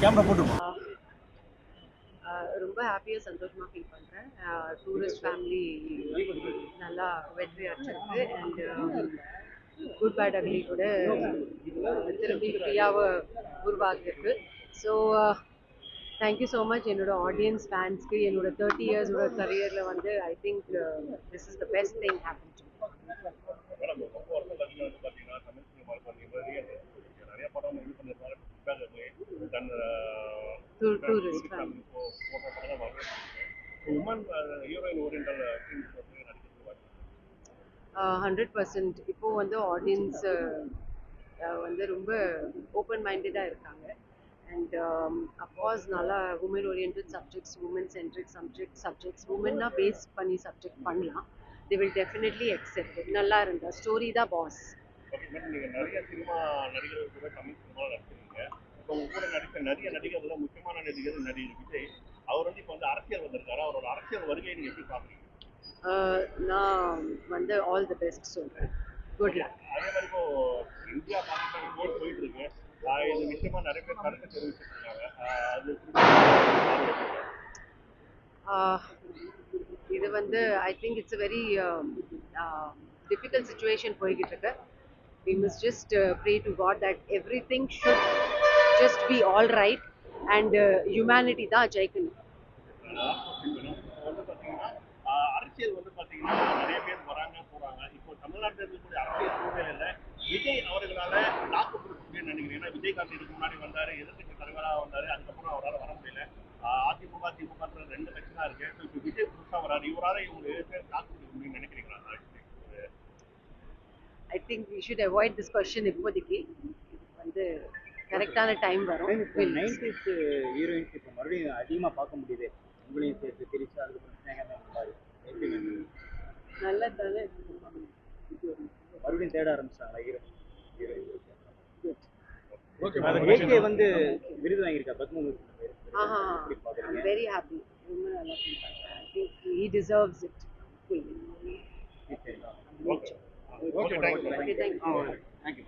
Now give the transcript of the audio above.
Camera போட்டுருமா ரொம்ப ஹாப்பியாக சந்தோஷமாக ஃபீல் பண்ணுறேன் டூரிஸ்ட் ஃபேமிலி நல்லா வெற்றி அடிச்சிருக்கு அண்ட் குட் பேட் அக்லி கூட திரும்பி ஃப்ரீயாக உருவாகிருக்கு so thank you so much என்னோட ஆடியன்ஸ் ஃபேன்ஸ்க்கு என்னோட தேர்ட்டி இயர்ஸோட கரியரில் வந்து I think this is the best thing happen tourist woman heroine oriental hundred percent இப்போது வந்து ஆடியன்ஸு வந்து ரொம்ப ஓப்பன் மைண்டடாக இருக்காங்க. அண்ட் அஃப்கோர்ஸ் நல்லா woman orient subjects woman centric subject subjects உமன்னா base பண்ணி சப்ஜெக்ட் பண்ணலாம். தி வில் டெஃபினெட்லி அக்செப்ட் நல்லா இருந்தா ஸ்டோரி தான் பாஸ் நிறைய சினிமா நடிகர்கள் கூட தமிழ் சினிமாவில் நடிச்சிருக்கீங்க இப்போ ஒவ்வொரு நடிகர் நிறைய நடிகர்கள் முக்கியமான நடிகர் நடிகர் விஜய். அவர் வந்து இப்போ வந்து அரசியல் வந்திருக்காரு. அவரோட அரசியல் வருகையை நீங்கள் எப்படி பார்க்குறீங்க? நான் வந்து ஆல் தி பெஸ்ட் சொல்கிறேன் குட் லக் அதே மாதிரி இப்போ இந்தியா பாகிஸ்தான் போர் போயிட்டு இருக்கு இது விஷயமா நிறைய பேர் கருத்து ஆஹ் அது இது வந்து I think it's very difficult situation போய்கிட்டு இருக்கு we miss just pray to God that everything should just be all right and humanity தான் ஜெயிக்கணும் வந்து பார்த்தீங்கன்னா ஆஹ் அரசியல் வந்து பார்த்தீங்கன்னா நிறைய பேர் வராங்க போறாங்க இப்போ தமிழ்நாட்டில் இருக்கக்கூடிய அரசியல் சூழ்நிலையில விஜய் அவர்களால தாக்கு பிடிக்க முடியும்னு நினைக்கிறேன் ஏன்னா விஜயகாந்த் இதுக்கு முன்னாடி வந்தாரு எதிர்க்கட்சி தலைவராக வந்தாரு அதுக்கப்புறம் அவரால் வர முடியல. ஆஹ் அதிமுக திமுக ரெண்டு கட்சி தான் இருக்கு இப்போ விஜய் புதுசா வராரு. இவரால இவங்க எதிர்த்து தாக்கு பிடிக்க முடியும்னு நினைக்கிறீங்களா? I think we should avoid this question இப்போதைக்கு. வந்து கரெக்டான டைம் வரும். நைன்டிஸ் ஹீரோயின்ஸ் இப்போ மறுபடியும் அதிகமாக பார்க்க முடியுது. உங்களையும் சேர்த்து திரிச்சா அதுக்கப்புறம் ஸ்னேகா மேம் மாதிரி. எப்படி ma'am? நல்லா தானே மறுபடியும் தேட ஆரம்பிச்சிட்டாங்களா ஹீரோயின் ஹீரோயின். ஏகே வந்து விருது வாங்கியிருக்கா? பத்மபூஷன் வெரி ஹாப்பி ரொம்ப நல்லா ஃபீல் பண்ணுறேன் I think he deserves it Okay. Okay, thank you. Okay, thank you. Thank you